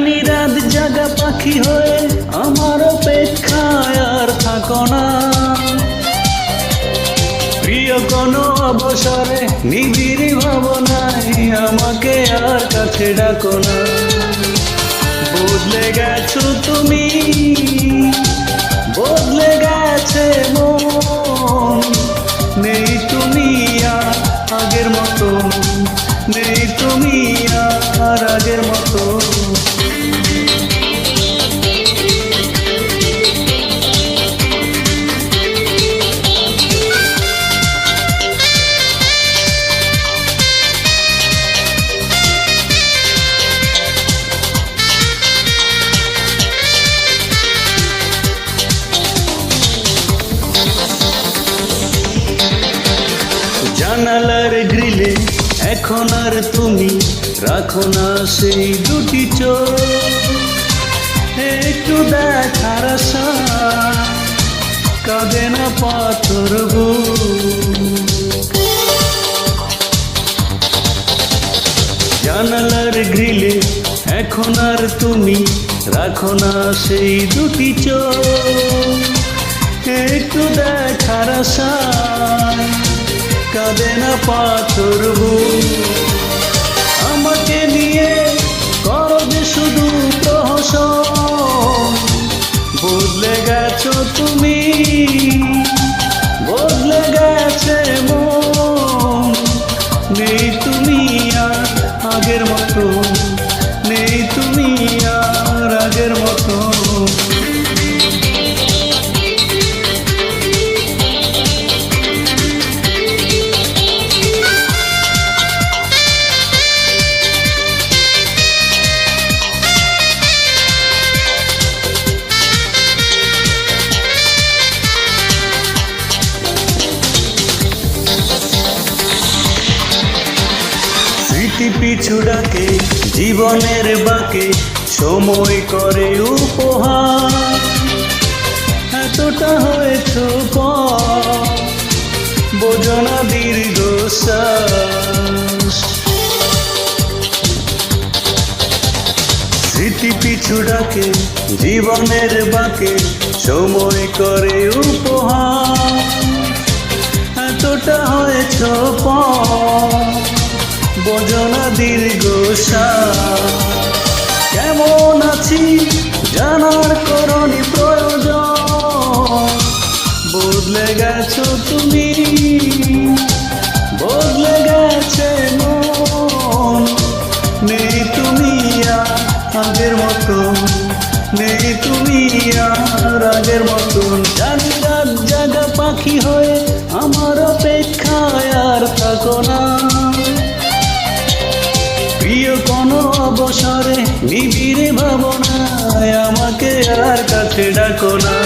খানি জাগা পাখি হয়ে আমার অপেক্ষায় আর থাকো না। প্রিয় কোনো অবসরে নিবিড় ভাবনায় আমাকে আর কাছে ডাকো না। বদলে গেছো তুমি, বদলে গেছে মন। নেই তুমি আর আগের মতন, নেই জানালার গ্রিলে এখন আর তুমি রাখো না সেই দুটি চোখ একটু দেখার কাঁদে না পাথর। জানালার গ্রিলে এখন আর তুমি রাখো না সেই দুটি চোখ একটু দেখার আশা কাঁদে স্মৃতি পিছু ডাকে, জীবনের বাকে, সময় করে উপহার। এতটা হয়েছ বোঝনা দীর্ঘ স্মৃতি পিছু ডাকে, জীবনের বাকে, সময় করে উপহার। এতটা হয়েছ বোঝনা দীর্ঘ কেমন আছি জানার করণি প্রয়োজন। বদলে গেছো তুমি, বদলে গেছে মন। নেই তুমি আগের মতো নেই তুমি আর আগের মতন। জানি রাত জাগা পাখি হয়ে আমার অপেক্ষায় আর থাকো না। অবসরে